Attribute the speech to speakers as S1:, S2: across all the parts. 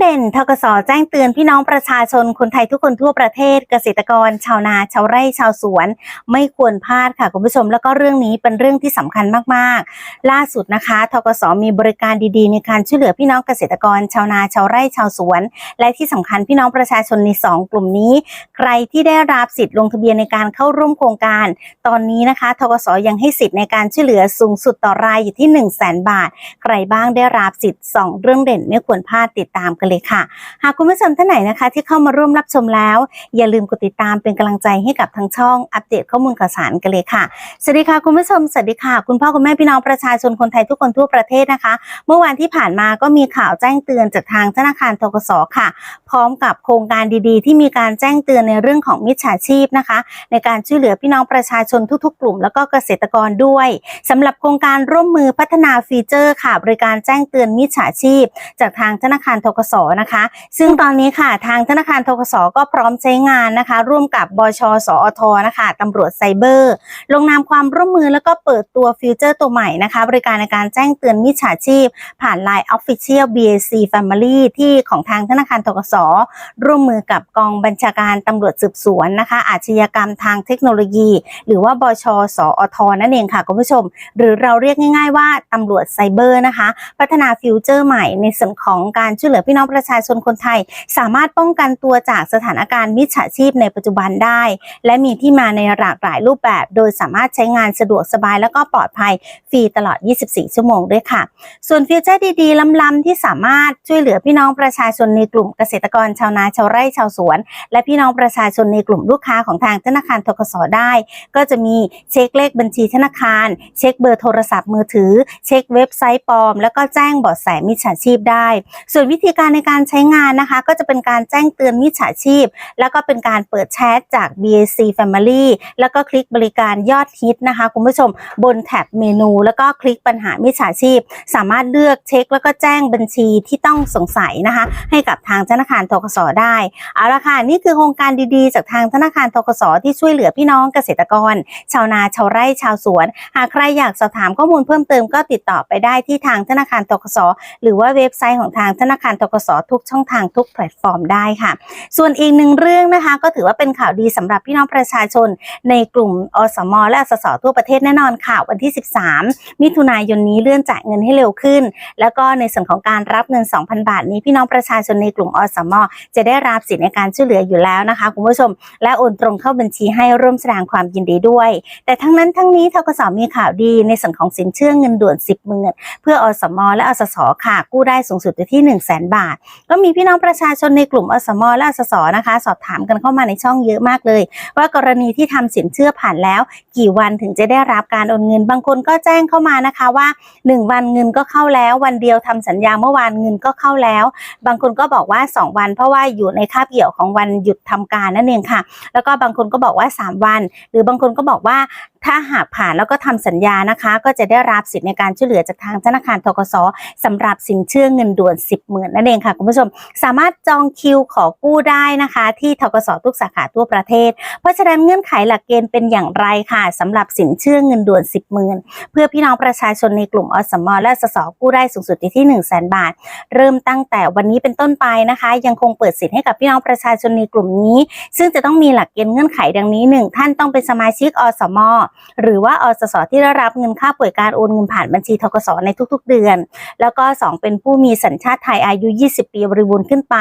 S1: เด่นทกสแจ้งเตือนพี่น้องประชาชนคนไทยทุกคนทั่วประเทศเกษตรกร ชาวนาชาวไร่ชาวสวน ไม่ควรพลาดค่ะคุณผู้ชมแล้วก็เรื่องนี้เป็นเรื่องที่สำคัญมากๆ ล่าสุดนะคะทกสมีบริการดีๆ ในการช่วยเหลือพี่น้องเกษตรกร ชาวนาชาวไร่ชาวสวน และที่สำคัญพี่น้องประชาชนใน 2 กลุ่มนี้ ใครที่ได้รับสิทธิ์ลงทะเบียนในการเข้าร่วมโครงการ ตอนนี้นะคะทกสยังให้สิทธิ์ในการช่วยเหลือสูงสุดต่อรายอยู่ที่ 1 0 0 0 0แบาท ใครบ้างได้รับสิทธิ์ 2 เรื่องเด่นไม่ควรพลาดติดตามกันเลยค่ะ หากคุณผู้ชมท่านไหนนะคะ ที่เข้ามาร่วมรับชมแล้ว อย่าลืมกดติดตามเป็นกำลังใจให้กับทางช่องอัปเดตข้อมูลข่าวสารกันเลยค่ะ สวัสดีค่ะคุณผู้ชมสวัสดีค่ะ คุณพ่อคุณแม่พี่น้องประชาชนคนไทยทุกคนทั่วประเทศนะคะ เมื่อวานที่ผ่านมาก็มีข่าวแจ้งเตือนจากทางธนาคารทกสค่ะ พร้อมกับโครงการดีๆ ที่มีการแจ้งเตือนในเรื่องของมิจฉาชีพนะคะ ในการช่วยเหลือพี่น้องประชาชนทุกๆ กลุ่ม แล้วก็เกษตรกรด้วยสำหรับโครงการร่วมมือพัฒนาฟีเจอร์ค่ะบริการแจ้งเตือนมิจฉาชีพ จากทางธนาคารทกสนะคะ ซึ่งตอนนี้ค่ะทางธนาคารทกสก็พร้อมใช้งานนะคะ ร่วมกับบชสอทนะคะตำรวจไซเบอร์ ลงนามความร่วมมือแล้วก็เปิดตัวฟิวเจอร์ตัวใหม่นะคะ บริการในการแจ้งเตือนมิจฉาชีพ ผ่าน Line Official BAC Family ที่ของทางธนาคารทกสร่วมมือกับกองบัญชาการตำรวจสืบสวนนะคะ อาชญากรรมทางเทคโนโลยี หรือว่าบชสอทนั่นเองค่ะคุณผู้ชม หรือเราเรียกง่าย ๆ ว่าตำรวจไซเบอร์นะคะ พัฒนาฟิวเจอร์ใหม่ในส่วนของการช่วยเหลือพี่น้องประชาชนคนไทย สามารถป้องกันตัวจากสถานการณ์มิจฉาชีพในปัจจุบันได้ และมีที่มาในหลากหลายรูปแบบ โดยสามารถใช้งานสะดวกสบายแล้วก็ปลอดภัยฟรีตลอด 24 ชั่วโมงด้วยค่ะ ส่วนฟีเจอร์ดีๆ ล้ำๆ ที่สามารถช่วยเหลือพี่น้องประชาชนในกลุ่มเกษตรกรชาวนาชาวไร่ชาวสวน และพี่น้องประชาชนในกลุ่มลูกค้าของทางธนาคารทกสได้ ก็จะมีเช็คเลขบัญชีธนาคาร เช็คเบอร์โทรศัพท์มือถือ เช็คเว็บไซต์ปลอม แล้วก็แจ้งเบาะแสมิจฉาชีพได้ ส่วนวิธีการในการใช้งานนะคะ ก็จะเป็นการแจ้งเตือนมิจฉาชีพ แล้วก็เป็นการเปิดแชทจาก BAC Family แล้วก็คลิกบริการยอดฮิตนะคะ คุณผู้ชมบนแท็บเมนู แล้วก็คลิกปัญหามิจฉาชีพ สามารถเลือกเช็ค แล้วก็แจ้งบัญชีที่ต้องสงสัยนะคะ ให้กับทางธนาคารทกสได้เอาละค่ะนี่คือโครงการดีๆ จากทางธนาคารทกสที่ช่วยเหลือพี่น้องเกษตรกร ชาวนาชาวไร่ชาวสวน หากใครอยากสอบถามข้อมูลเพิ่มเติมก็ติดต่อไปได้ที่ทางธนาคารทกสหรือว่าเว็บไซต์ของทางธนาคารทกสทุกช่องทางทุกแพลตฟอร์มได้ค่ะ ส่วนอีกหนึ่งเรื่องนะคะ ก็ถือว่าเป็นข่าวดีสำหรับพี่น้องประชาชน ในกลุ่มอสม และอสสทั่วประเทศแน่นอนค่ะ วันที่ 13 มิถุนายนนี้เลื่อนจ่ายเงินให้เร็วขึ้น แล้วก็ในส่วนของการรับเงิน 2,000 บาทนี้พี่น้องประชาชนในกลุ่มอสม จะได้รับสิทธิในการช่วยเหลืออยู่แล้วนะคะคุณผู้ชม และโอนตรงเข้าบัญชีให้ร่วมแสดงความยินดีด้วย แต่ทั้งนั้นทั้งนี้ทกสมีข่าวดีในส่วนของสินเชื่อเงินด่วน 10หมื่นเพื่ออสม และอสสค่ะกู้ได้สูงสุดที่ 1 0 0 0 0แบาทก็มีพี่น้องประชาชนในกลุ่มอสมและอสสนะคะ สอบถามกันเข้ามาในช่องเยอะมากเลย ว่ากรณีที่ทำสินเชื่อผ่านแล้ว กี่วันถึงจะได้รับการโอนเงิน บางคนก็แจ้งเข้ามานะคะว่า 1 วันเงินก็เข้าแล้ว วันเดียวทำสัญญาเมื่อวานเงินก็เข้าแล้ว บางคนก็บอกว่า 2 วัน เพราะว่าอยู่ในคาบเกี่ยวของวันหยุดทำการนั่นเองค่ะ แล้วก็บางคนก็บอกว่า 3 วัน หรือบางคนก็บอกว่า ถ้าหากผ่านแล้วก็ทำสัญญานะคะ ก็จะได้รับสิทธิ์ในการช่วยเหลือจากทางธนาคารทกสสำหรับสินเชื่อเงินด่วน 10หมื่นนั่นเองค่ะคุณผู้ชม สามารถจองคิวขอกู้ได้นะคะ ที่ทกสทุกสาขาทั่วประเทศ เพราะฉะนั้นเงื่อนไขหลักเกณฑ์เป็นอย่างไรค่ะสำหรับสินเชื่อเงินด่วน 10หมื่นเพื่อพี่น้องประชาชนในกลุ่มอสมและสสกู้ได้สูงสุดที่1 0 0 0 0แบาท เริ่มตั้งแต่วันนี้เป็นต้นไปนะคะ ยังคงเปิดสิทธิ์ให้กับพี่น้องประชาชนในกลุ่มนี้ ซึ่งจะต้องมีหลักเกณฑ์เงื่อนไขดังนี้ 1 ท่านต้องเป็นสมาชิกอสมหรือว่าอสสที่ได้รับเงินค่าป่วยการโอนเงินผ่านบัญชีทกสในทุกๆ เดือน แล้วก็ 2 เป็นผู้มีสัญชาติไทยอายุ 20 ปีบริบูรณ์ขึ้นไป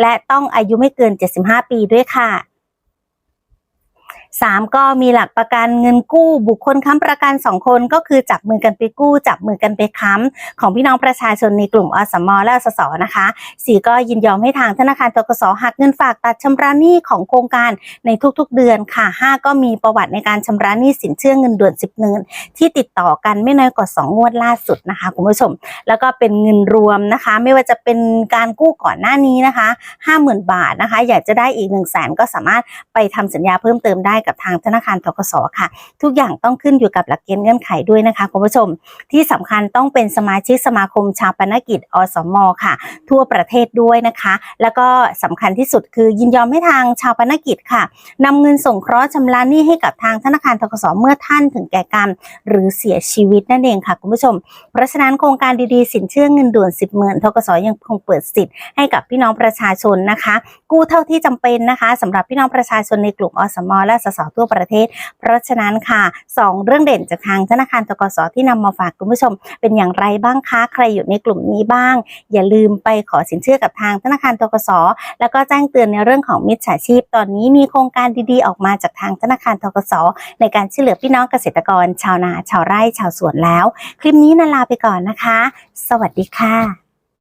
S1: และต้องอายุไม่เกิน 75 ปีด้วยค่ะ 3 ก็มีหลักประกันเงินกู้ บุคคลค้ำประกัน 2 คนก็คือจับมือกันไปกู้ จับมือกันไปค้ำของพี่น้องประชาชนในกลุ่มอสมและอสสนะคะ 4 ก็ยินยอมให้ทางธนาคารทกสหักเงินฝากตัดชำระหนี้ของโครงการในทุกๆเดือนค่ะ 5 ก็มีประวัติในการชำระหนี้สินเชื่อเงินด่วน 10เงินที่ติดต่อกันไม่น้อยกว่า 2 งวดล่าสุดนะคะคุณผู้ชม แล้วก็เป็นเงินรวมนะคะ ไม่ว่าจะเป็นการกู้ก่อนหน้านี้นะคะ 50,000 บาทนะคะ อยากจะได้อีก 1 0 0 0 0แสนก็สามารถไปทำสัญญาเพิ่มเติมได้กับทางธนาคารทกสค่ะ ทุกอย่างต้องขึ้นอยู่กับหลักเกณฑ์เงื่อนไขด้วยนะคะคุณผู้ชม ที่สำคัญต้องเป็นสมาชิกสมาคมชาปนกิจอสมค่ะ ทั่วประเทศด้วยนะคะ แล้วก็สำคัญที่สุดคือยินยอมให้ทางชาปนกิจค่ะนำเงินส่งเคราะห์ชำระหนี้ให้กับทางธนาคารทกสเมื่อท่านถึงแก่กรรม หรือเสียชีวิตนั่นเองค่ะคุณผู้ชม เพราะฉะนั้นโครงการดีๆ สินเชื่อเงินด่วน 10หมื่นทกสยังคงเปิดสิทธิ์ให้กับพี่น้องประชาชนนะคะ กู้เท่าที่จำเป็นนะคะสำหรับพี่น้องประชาชนในกลุ่มอสมและสสทั่วประเทศ เพราะฉะนั้นค่ะสองเรื่องเด่นจากทางธนาคารทกสที่นำมาฝากคุณผู้ชม เป็นอย่างไรบ้างคะใครอยู่ในกลุ่มนี้บ้าง อย่าลืมไปขอสินเชื่อกับทางธนาคารทกสแล้วก็แจ้งเตือนในเรื่องของมิจฉาชีพ ตอนนี้มีโครงการดีๆออกมาจากทางธนาคารทกสในการช่วยเหลือพี่น้องเกษตรกร ชาวนา ชาวไร่ชาวสวนแล้ว คลิปนี้นาลาไปก่อนนะคะ สวัสดีค่ะ